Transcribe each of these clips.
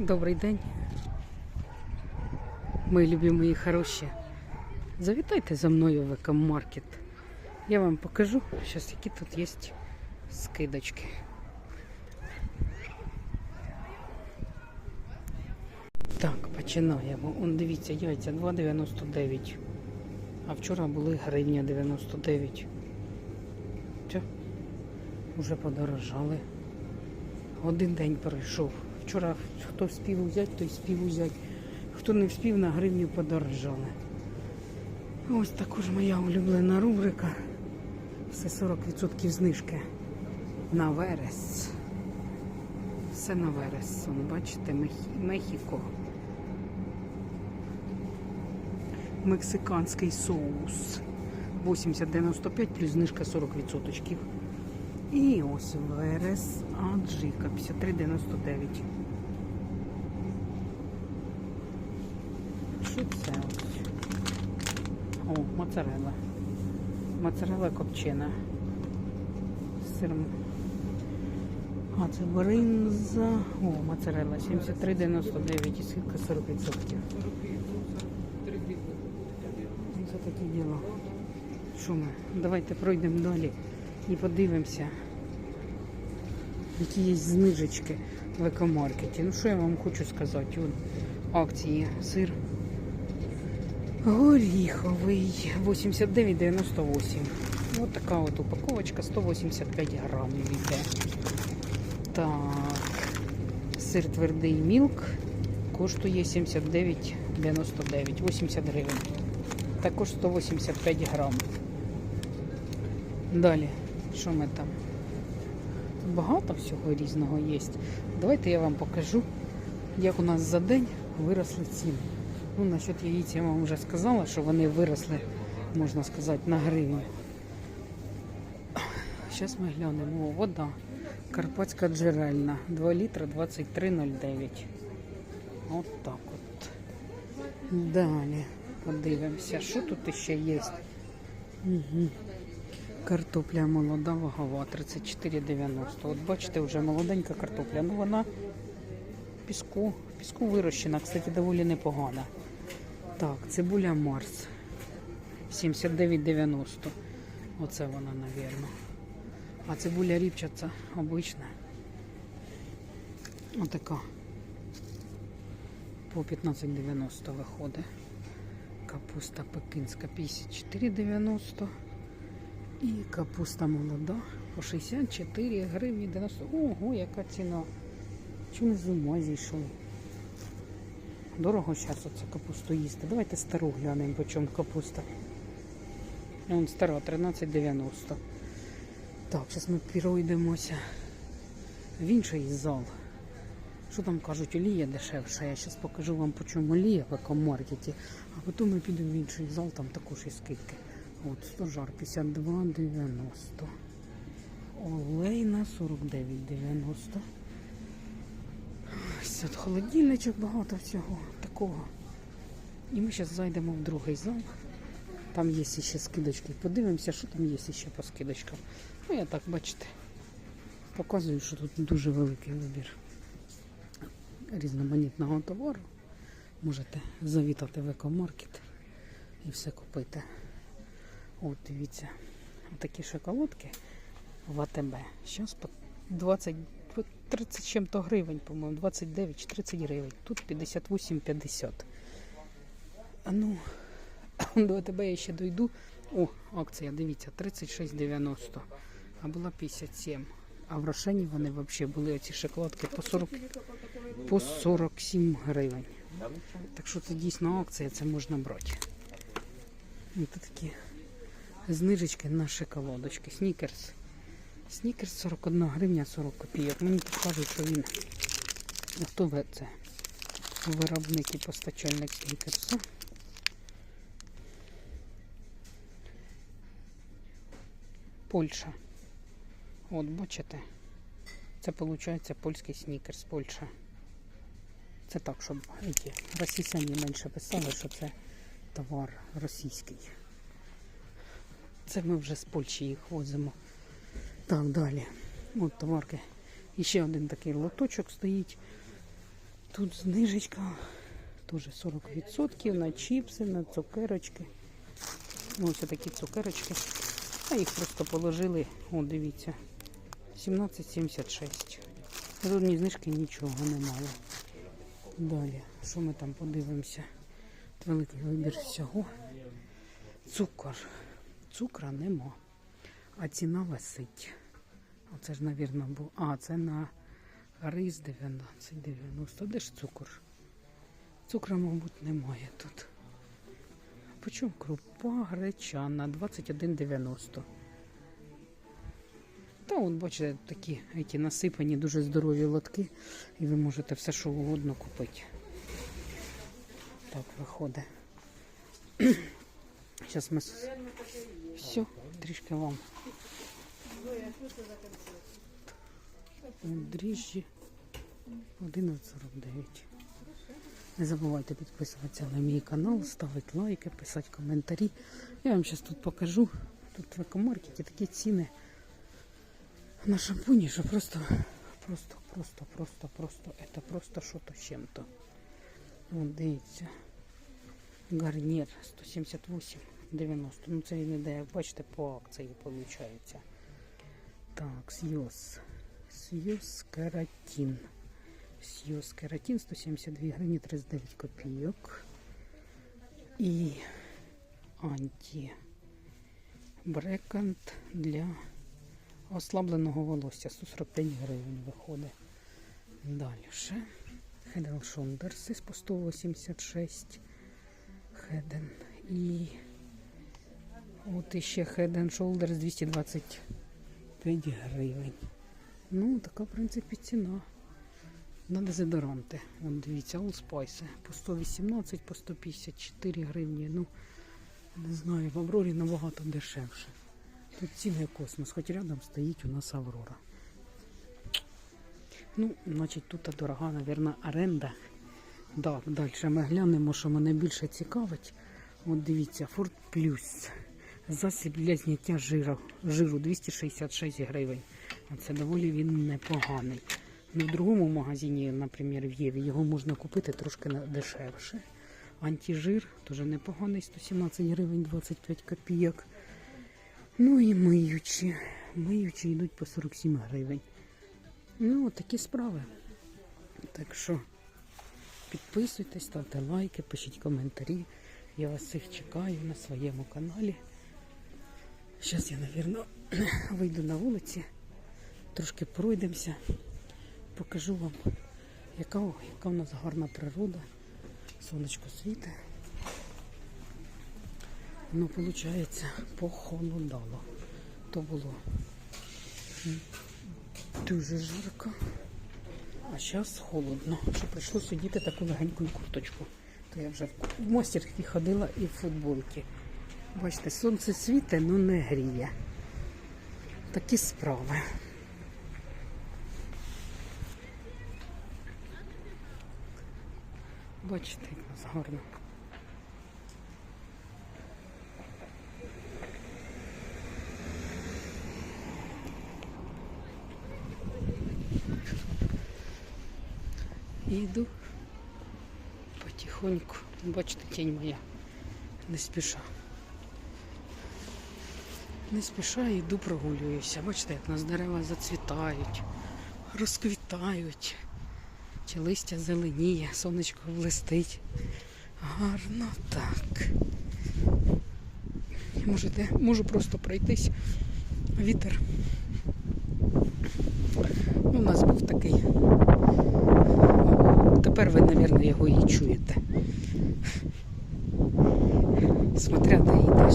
Добрий день. Мої любі мої хороші. Завітайте за мною в екомаркет. Я вам покажу, зараз які тут є скидочки. Так, починаємо. Он дивіться, яйця 2,99. А вчора були гривня 99. Що? Уже подорожали. Один день пройшов. Вчора хто вспів взяти, той спів взяти. Хто не вспів, на гривню подорожали. Ось також моя улюблена рубрика. Все 40% знижки на верес. Все на верес. Бачите, Мехі- Мехіко. Мексиканський соус. 80,95 плюс знижка 40%. І ось верес аджика 53,99. Що це ось? О, моцарелла. Моцарелла копчена. З сиром. А, це бринза. О, моцарелла 73,99 і скидка 40%. Це таке діло. Що ми? Давайте пройдемо далі і подивимося, які є знижечки в екомаркеті. Ну що я вам хочу сказати? От акції сир горіховий 89,98. Ось така от упаковочка 185 грамів йде. Так, сир твердий мілк коштує 79,99, 80 гривень. Також 185 грам. Далі, що ми там? Тут багато всього різного є. Давайте я вам покажу, як у нас за день виросли ціни. Ну, насчет яєць я вам вже сказала, що вони виросли, можна сказати, на гривню. Зараз ми глянемо. О, вода. Карпатська джерельна. 2 літра 23,09. От так от. Далі подивимося, що тут ще є. Угу. Картопля молода, вагова, 34,90. От бачите, вже молоденька картопля. Ну вона піску, піску вирощена, кстати, доволі непогана. Так, цибуля Марс. 79,90. Оце вона, напевно. А цибуля ріпчатся обична. Отака. По 15,90 виходить. Капуста пекинська 54,90. І капуста молода по 64 гривні 90. Ого, яка ціна. Чому з зійшов? Дорого зараз оце капусту їсти. Давайте стару глянемо, по чому капуста. Вон стара 13,90. Так, зараз ми пройдемося в інший зал. Що там кажуть, олія дешевша. Я зараз покажу вам, по чому олія в екомаркеті, а потім ми підемо в інший зал, там також є скидки. От, стожар 52,90. Олейна 49,90. Ось от холодильничок, багато всього такого. І ми зараз зайдемо в другий зал. Там є ще скидочки. Подивимося, що там є ще по скидочкам. Ну, я так, бачите, показую, що тут дуже великий вибір різноманітного товару. Можете завітати в екомаркет і все купити. От, дивіться, такі шоколадки в АТБ. Зараз по 20, 30 чим-то гривень, по-моєму, 29 чи 30 гривень. Тут 58,50. А ну, до АТБ я ще дойду. О, акція, дивіться, 36,90. А була 57. А в Рошені вони взагалі були оці шоколадки по 40, по 47 гривень. Так що це дійсно акція, це можна брати. Ось такі знижечки на шоколадочки. Снікерс. Снікерс 41 гривня 40 копійок. Мені тут кажуть, що він. Хто це? Виробник і постачальник снікерса. Польща. От, бачите? Це виходить польський снікерс, Польща. Це так, щоб росіяни менше писали, що це товар російський. Це ми вже з Польщі їх возимо. Так, далі. От товарки. І ще один такий лоточок стоїть. тут знижечка теж 40% на чіпси, на цукерочки. Ну, ось такі цукерочки. А їх просто положили, о, дивіться, 17,76. Тут ні знижки нічого немає. Далі, що ми там подивимося? Великий вибір всього. Цукор. Цукра нема. А ціна висить. Оце ж, мабуть, був. А, це на рис 19,90. Де ж цукор? Цукра, мабуть, немає тут. Почому крупа гречана 21,90. Та от, бачите, такі які насипані, дуже здорові лотки, і ви можете все, що угодно купити. Так виходить. Зараз ми все, трішки вам. Дріжджі 11,49. Не забувайте підписуватися на мій канал, ставити лайки, писати коментарі. Я вам зараз тут покажу. Тут в екомаркеті такі ціни на шампуні, що просто, просто, просто, просто, просто, це просто що-то з чим-то. Дивіться. Гарнір 178,90. Ну це не де, як бачите, по акції виходить. Так, Сйоз. Сйоз кератин. Сйоз кератин 172 гривні 39 копійок. І анті брекант для ослабленого волосся 145 гривень виходить. Далі ще and Shoulders по 186 Head і от іще Head and Shoulders 225 гривень. Ну, така, в принципі, ціна. На дезодоранти. Вон дивіться, All Spice по 118, по 154 гривні. Ну, не знаю, в Аврорі набагато дешевше. Тут ціни космос, хоч рядом стоїть у нас Аврора. Ну, значить, тут дорога, мабуть, оренда. Так, далі ми глянемо, що мене більше цікавить. От дивіться, Ford Plus. Засіб для зняття жиру, жиру 266 гривень. Це доволі він непоганий. Ну, в другому магазині, наприклад, в Єві, його можна купити трошки дешевше. Антижир теж непоганий, 117 гривень 25 копійок. Ну і миючі. Миючі йдуть по 47 гривень. Ну, от такі справи. Так що підписуйтесь, ставте лайки, пишіть коментарі. Я вас всіх чекаю на своєму каналі. Зараз я, мабуть, вийду на вулиці, трошки пройдемося, покажу вам, яка, яка в нас гарна природа. Сонечко світе. Ну, виходить, похолодало. То було дуже жарко, а зараз холодно. Що прийшлося одіти таку легеньку курточку. То я вже в мостерській ходила і в футболці. Бачите, сонце світе, ну не гріє. Такі справи. Бачите, як нас гарно. І йду потихоньку. Бачите, тінь моя. Не спіша. Не спіша йду прогулююся. Бачите, як нас дерева зацвітають, розквітають. Чи листя зеленіє, сонечко блистить. Гарно так. Можете, можу просто пройтись. Вітер. Ну, у нас був такий. Тепер ви, мабуть, його і чуєте. Смотря де йдеш.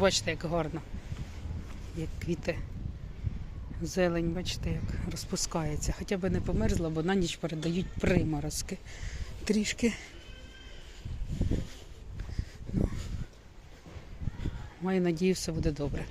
Бачите, як гарно. Як квіти Зелень, бачите, як розпускається. Хоча б не померзла, бо на ніч передають приморозки. Трішки. Ну, маю надію, все буде добре.